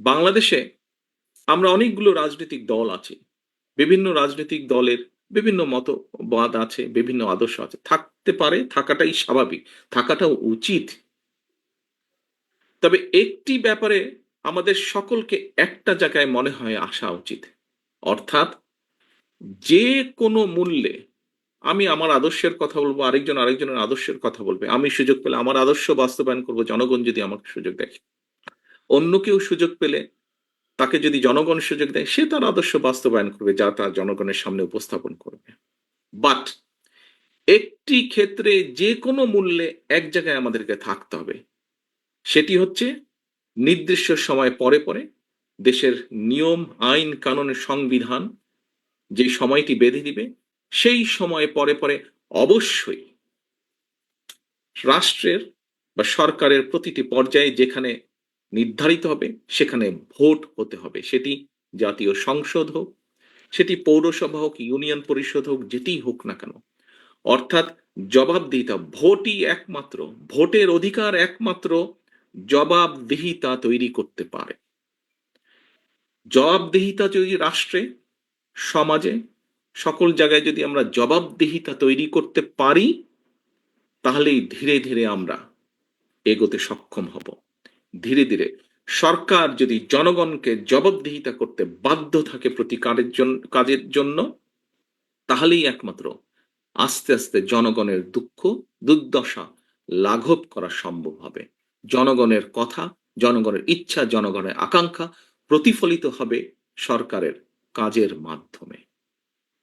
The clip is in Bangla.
বাংলাদেশে আমরা অনেকগুলো রাজনৈতিক দল আছে। বিভিন্ন রাজনৈতিক দলের বিভিন্ন মতবাদ আছে, বিভিন্ন আদর্শ আছে। থাকতে পারে, থাকাটাই স্বাভাবিক, থাকাটাও উচিত। তবে একটি ব্যাপারে আমাদের সকলকে একটা জায়গায় মনে হয় আসা উচিত। অর্থাৎ যে কোনো মূল্যে আমি আমার আদর্শের কথা বলব, আরেকজন আরেকজনের আদর্শের কথা বলবে। আমি সুযোগ পেলে আমার আদর্শ বাস্তবায়ন করব, জনগণ যদি আমাকে সুযোগ দেয় অন্য কেউ সুযোগ পেলে তাকে যদি জনগণ সুযোগ দেয়, সে তার আদর্শ বাস্তবায়ন করবে, যা তার জনগণের সামনে উপস্থাপন করবে। বাট একটি ক্ষেত্রে যে কোনো মূল্যে এক জায়গায় আমাদেরকে থাকতে হবে। সেটি হচ্ছে নির্দিষ্ট সময় পরে পরে দেশের নিয়ম, আইন, কানুন, সংবিধান যে সময়টি বেঁধে দিবে, সেই সময় পরে পরে অবশ্যই রাষ্ট্রের বা সরকারের প্রতিটি পর্যায়ে যেখানে নির্ধারিত হবে, সেখানে ভোট হতে হবে। সেটি জাতীয় সংসদ হোক, সেটি পৌরসভা হোক, ইউনিয়ন পরিষদ হোক, যেটি হোক না কেন। অর্থাৎ জবাবদিহিতা ভোটই একমাত্র, ভোটের অধিকার একমাত্র জবাবদিহিতা তৈরি করতে পারে। জবাবদিহিতা যদি রাষ্ট্রে, সমাজে, সকল জায়গায় যদি আমরা জবাবদিহিতা তৈরি করতে পারি, তাহলেই ধীরে ধীরে আমরা এগোতে সক্ষম হব। ধীরে ধীরে সরকার যদি জনগণকে জবাবদিহিতা করতে বাধ্য থাকে প্রতিকারের জন্য কাজের জন্য, তাহলেই একমাত্র আস্তে আস্তে জনগণের দুঃখ, দুর্দশা লাঘব করা সম্ভব হবে। জনগণের কথা, জনগণের ইচ্ছা, জনগণের আকাঙ্ক্ষা প্রতিফলিত হবে সরকারের কাজের মাধ্যমে।